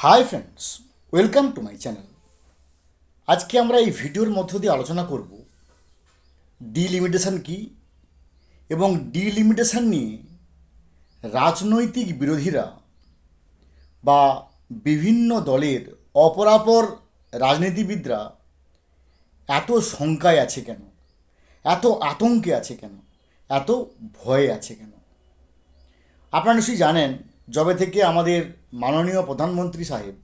Hi friends welcome to my channel আজকে আমরা এই ভিডিওর মধ্য দিয়ে আলোচনা করব ডিলিমিটেশন কি এবং ডিলিমিটেশন নিয়ে রাজনৈতিক বিরোধীরা বা বিভিন্ন দলের অপরাপর রাজনীতিবিদরা এত শঙ্কায় আছে কেন? এত আতঙ্কে আছে কেন? এত ভয়ে আছে কেন? আপনারা নিশ্চয়ই জানেন যবে থেকে আমাদের মাননীয় প্রধানমন্ত্রী সাহেব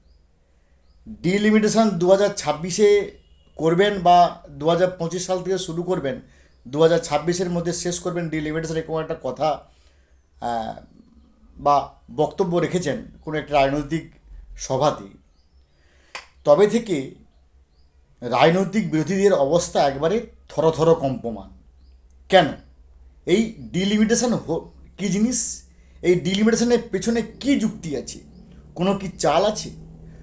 ডিলিমিটেশন দু হাজার ছাব্বিশে করবেন বা দু হাজার পঁচিশ সাল থেকে শুরু করবেন দু হাজার ছাব্বিশের মধ্যে শেষ করবেন ডিলিমিটেশন এরকম একটা কথা বা বক্তব্য রেখেছেন কোনো একটা রাজনৈতিক সভাতে। তবে থেকে রাজনৈতিক বিরোধীদের অবস্থা একবারে থরথর কম্পমান। কেন? এই ডিলিমিটেশন কী জিনিস? এই ডিলিমিটেশনের পেছনে কী যুক্তি আছে? কোনো কি চাল আছে?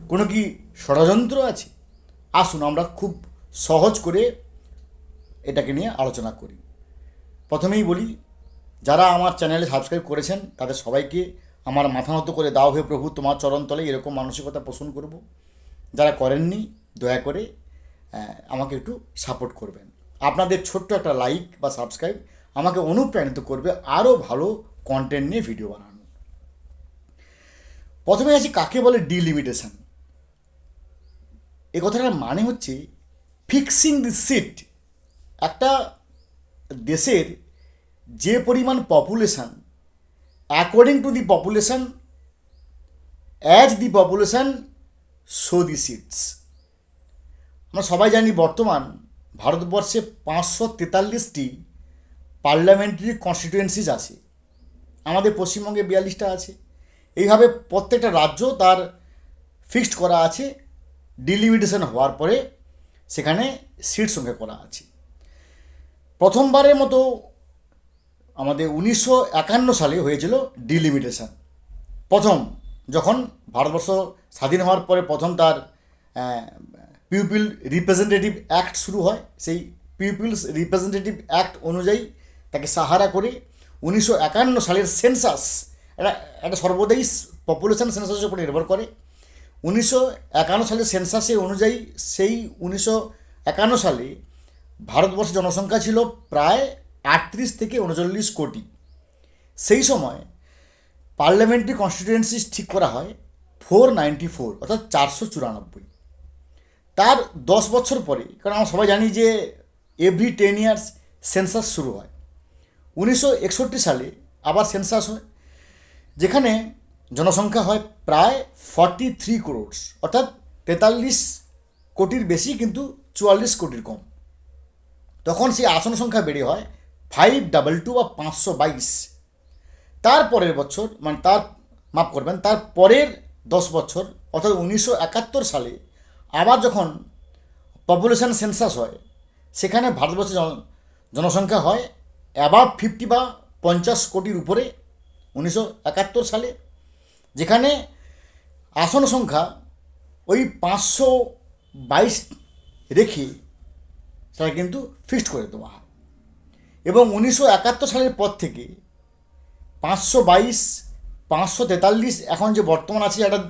কোনো কি ষড়যন্ত্র আছে? আসুন আমরা খুব সহজ করে এটাকে নিয়ে আলোচনা করি। প্রথমেই বলি, যারা আমার চ্যানেলে সাবস্ক্রাইব করেছেন, তাদের সবাইকে আমার মাথা নত করে দাও হে প্রভু, তোমার চরণতলে এরকম মানসিকতা পোষণ করব। যারা করেননি, দয়া করে আমাকে একটু সাপোর্ট করবেন। আপনাদের ছোট্ট একটা লাইক বা সাবস্ক্রাইব আমাকে অনুপ্রাণিত করবে আরও ভালো কন্টেন্ট নিয়ে ভিডিও বানানো। প্রথমে আছি কাকে বলে ডিলিমিটেশন এ কথাটার মানে হচ্ছে ফিক্সিং দি সিট একটা দেশের যে পরিমাণ population according to the population as the population show the seats আমরা সবাই জানি বর্তমান ভারতবর্ষে পাঁচশো তেতাল্লিশটি পার্লামেন্টারি কনস্টিটুয়েন্সিজ আছে। আমাদের পশ্চিমবঙ্গে বিয়াল্লিশটা আছে। এইভাবে প্রত্যেকটা রাজ্য তার ফিক্সড করা আছে ডিলিমিটেশন হওয়ার পরে সেখানে সিট সংখ্যা করা আছে। প্রথমবারের মতো আমাদের উনিশশো একান্ন সালে হয়েছিল ডিলিমিটেশন প্রথম, যখন ভারতবর্ষ স্বাধীন হওয়ার পরে প্রথম তার পিউপিল রিপ্রেজেন্টেটিভ অ্যাক্ট শুরু হয়। সেই পিউপিলস রিপ্রেজেন্টেটিভ অ্যাক্ট অনুযায়ী তাকে সাহারা করে উনিশশো একান্ন সালের সেন্সাস, এটা একটা সর্বদাই পপুলেশন সেন্সাসের উপর নির্ভর করে। উনিশশো একান্ন সালের সেন্সাসে অনুযায়ী সেই উনিশশো একান্ন সালে ভারতবর্ষের জনসংখ্যা ছিল প্রায় আটত্রিশ থেকে উনচল্লিশ কোটি। সেই সময় পার্লামেন্টারি কনস্টিটিউয়েন্সি ঠিক করা হয় ফোর নাইনটি ফোর, অর্থাৎ চারশো চুরানব্বই। তার দশ বছর পরে, কারণ আমরা সবাই জানি যে এভরি টেন ইয়ার্স সেন্সাস শুরু হয়। উনিশশো একষট্টি সালে আবার সেন্সাস হয়, যেখানে জনসংখ্যা হয় প্রায় ফর্টি থ্রি ক্রোডস অর্থাৎ তেতাল্লিশ কোটির বেশি কিন্তু চুয়াল্লিশ কোটির কম। তখন সেই আসন সংখ্যা বেড়ে হয় ফাইভ ডাবল টু বা পাঁচশো বাইশ। তার পরের বছর মানে তার, মাফ করবেন, তার পরের দশ বছর, অর্থাৎ উনিশশো একাত্তর সালে আবার যখন পপুলেশন সেন্সাস হয়, সেখানে ভারতবর্ষের জন- জনসংখ্যা হয় অ্যাবাভ ফিফটি বা পঞ্চাশ কোটির উপরে উনিশশো একাত্তর সালে, যেখানে আসন সংখ্যা ওই পাঁচশো বাইশ রেখে সেটা কিন্তু ফিক্সড করে দেওয়া হয়। এবং উনিশশো একাত্তর সালের পর থেকে পাঁচশো বাইশ, পাঁচশো তেতাল্লিশ এখন যে বর্তমান আছে এটা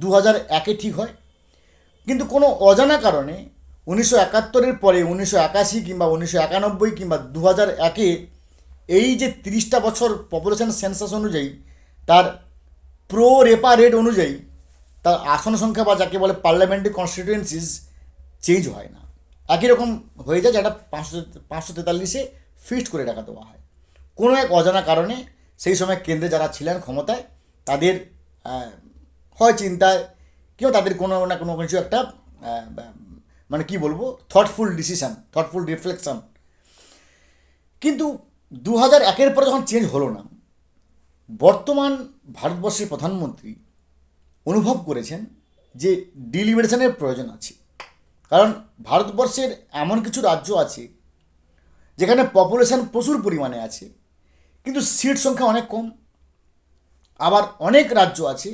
দু হাজার একে ঠিক হয়। কিন্তু কোনো অজানা কারণে উনিশশো একাত্তরের পরে উনিশশো একাশি কিংবা উনিশশো একানব্বই কিংবা দু হাজার একে এই যে তিরিশটা বছর পপুলেশন সেন্সাস অনুযায়ী, তার প্রো রেপা রেট অনুযায়ী, তার আসন সংখ্যা বা যাকে বলে পার্লামেন্টারি কনস্টিটিউয়েন্সিস চেঞ্জ হয় না। একই রকম হয়ে যায় যেটা পাঁচশো পাঁচশো তেতাল্লিশে ফিক্সড করে রাখা দেওয়া হয়। কোনো এক অজানা কারণে সেই সময় কেন্দ্রে যারা ছিলেন ক্ষমতায়, তাদের হয় চিন্তায় কেউ তাদের কোনো না কোনো কিছু একটা মানে কি বলব থটফুল ডিসিশন থটফুল রিফ্লেকশন কিন্তু দু হাজার একের পরে যখন চেঞ্জ হলো না, বর্তমান ভারতবর্ষের প্রধানমন্ত্রী অনুভব করেছেন যে ডিলিমিটেশনের প্রয়োজন আছে। কারণ ভারতবর্ষের এমন কিছু রাজ্য আছে যেখানে পপুলেশন প্রচুর পরিমাণে আছে, কিন্তু সিট সংখ্যা অনেক কম। আবার অনেক রাজ্য আছে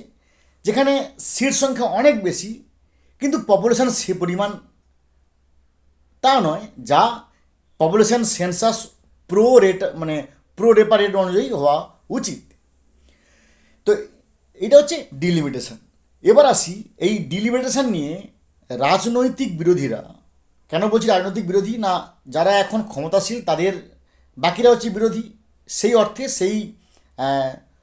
যেখানে সিট সংখ্যা অনেক বেশি, কিন্তু পপুলেশন সে পরিমাণ তা নয়, যা পপুলেশন সেন্সাস প্রো রেট মানে প্রো রেপা রেট অনুযায়ী হওয়া উচিত। তো এটা হচ্ছে ডিলিমিটেশন এবার আসি, এই ডিলিমিটেশন নিয়ে রাজনৈতিক বিরোধীরা, কেন বলছি রাজনৈতিক বিরোধী না, যারা এখন ক্ষমতাশীল, তাদের বাকিরা হচ্ছে বিরোধী, সেই অর্থে সেই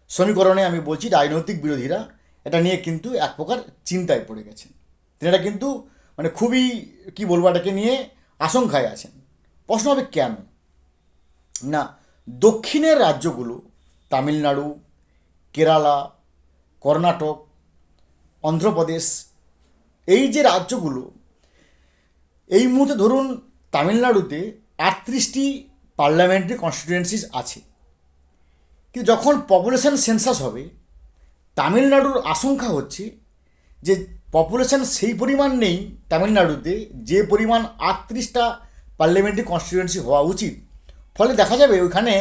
সমীকরণে আমি বলছি রাজনৈতিক বিরোধীরা এটা নিয়ে কিন্তু এক প্রকার চিন্তায় পড়ে গেছেন। তিনারা কিন্তু মানে খুবই, কি বলব, এটাকে নিয়ে আশঙ্কায় আছেন। প্রশ্ন হবে কেন? না, দক্ষিণের রাজ্যগুলো, তামিলনাড়ু, কেরালা, কর্ণাটক, অন্ধ্রপ্রদেশ, এই যে রাজ্যগুলো, এই মুহূর্তে ধরুন তামিলনাড়ুতে আটত্রিশটি পার্লামেন্টারি কনস্টিটুয়েন্সিস আছে। কিন্তু যখন পপুলেশন সেন্সাস হবে, তামিলনাড়ুর আশঙ্কা হচ্ছে যে পপুলেশন সেই পরিমাণ নেই তামিলনাড়ুতে, যে পরিমাণ আটত্রিশটা পার্লামেন্টারি কনস্টিটুয়েন্সি হওয়া উচিত। ফলে দেখা যাবে ওইখানে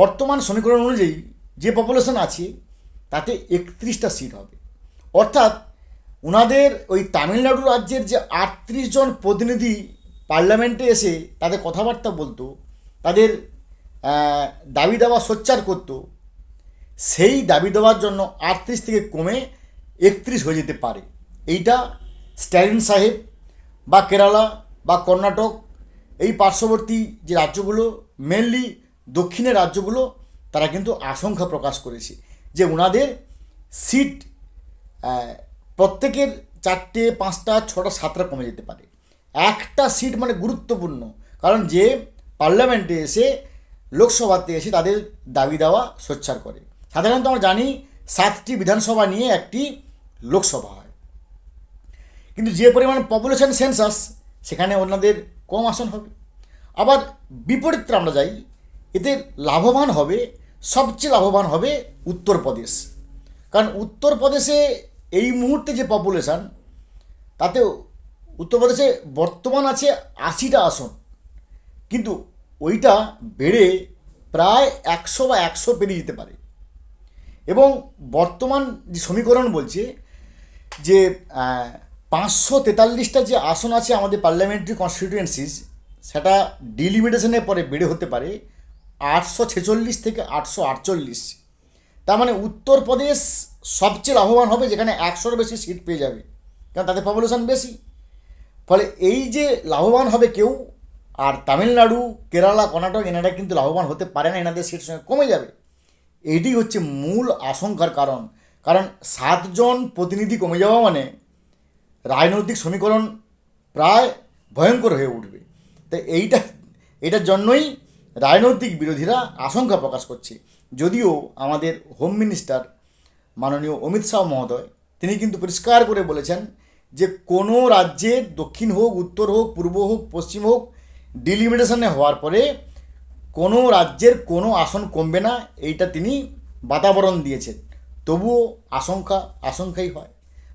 বর্তমান সমীকরণ অনুযায়ী যে পপুলেশন আছে, তাতে একত্রিশটা সিট হবে। অর্থাৎ ওনাদের ওই তামিলনাড়ু রাজ্যের যে আটত্রিশ জন প্রতিনিধি পার্লামেন্টে এসে তাদের কথাবার্তা বলতো, তাদের দাবি দাওয়া সোচ্চার করতো, সেই দাবি দেওয়ার জন্য আটত্রিশ থেকে কমে একত্রিশ হয়ে যেতে পারে। এইটা স্ট্যালিন সাহেব বা কেরালা বা কর্ণাটক এই পার্শ্ববর্তী যে রাজ্যগুলো মেনলি দক্ষিণের রাজ্যগুলো, তারা কিন্তু আশঙ্কা প্রকাশ করেছে যে ওনাদের সিট প্রত্যেকের চারটে, পাঁচটা, ছটা, সাতটা কমে যেতে পারে। একটা সিট মানে গুরুত্বপূর্ণ, কারণ যে পার্লামেন্টে এসে, লোকসভাতে এসে তাদের দাবি দেওয়া সোচ্চার করে। সাধারণত আমরা জানি সাতটি বিধানসভা নিয়ে একটি লোকসভা হয়। কিন্তু যে পরিমাণ পপুলেশন সেন্সাস সেখানে ওনাদের কম আসন হবে। আবার বিপরীতে আমরা যাই এতে লাভবান হবে, সবচেয়ে লাভবান হবে উত্তরপ্রদেশ। কারণ উত্তরপ্রদেশে এই মুহূর্তে যে পপুলেশান তাতে উত্তরপ্রদেশে বর্তমান আছে আশিটা আসন। কিন্তু ওইটা বেড়ে প্রায় একশো বা একশো পেরিয়ে যেতে পারে। এবং বর্তমান যে সমীকরণ বলছে যে পাঁচশো তেতাল্লিশটা যে আসন আছে আমাদের পার্লামেন্টারি কনস্টিটিউয়েন্সিস সেটা ডিলিমিটেশনের পরে বেড়ে হতে পারে আটশো ছেচল্লিশ থেকে আটশো আটচল্লিশ। তার মানে উত্তরপ্রদেশ সবচেয়ে লাভবান হবে যেখানে একশোর বেশি সিট পেয়ে যাবে, কারণ তাদের পপুলেশন বেশি। ফলে এই যে লাভবান হবে কেউ, আর তামিলনাড়ু, কেরালা, কর্ণাটক, এনারা কিন্তু লাভবান হতে পারে না, এনাদের সিট সঙ্গে কমে যাবে। এটি হচ্ছে মূল আশঙ্কার কারণ। কারণ সাতজন প্রতিনিধি কমে যাওয়া মানে রাজনৈতিক সমীকরণ প্রায় ভয়ঙ্কর হয়ে উঠবে। তাই এইটা, এটার জন্যই রাজনৈতিক বিরোধীরা আশঙ্কা প্রকাশ করছে। যদিও আমাদের হোম মিনিস্টার মাননীয় অমিত শাহ মহোদয়, তিনি কিন্তু পরিষ্কার করে বলেছেন যে কোনো রাজ্যের দক্ষিণ হোক, উত্তর হোক, পূর্ব হোক, পশ্চিম হোক ডিলিমিটেশনে হওয়ার পরে কোনো রাজ্যের কোনো আসন কমবে না, এইটা তিনি বাতাবরণ দিয়েছেন। তবুও আশঙ্কা, আশঙ্কাই হয়।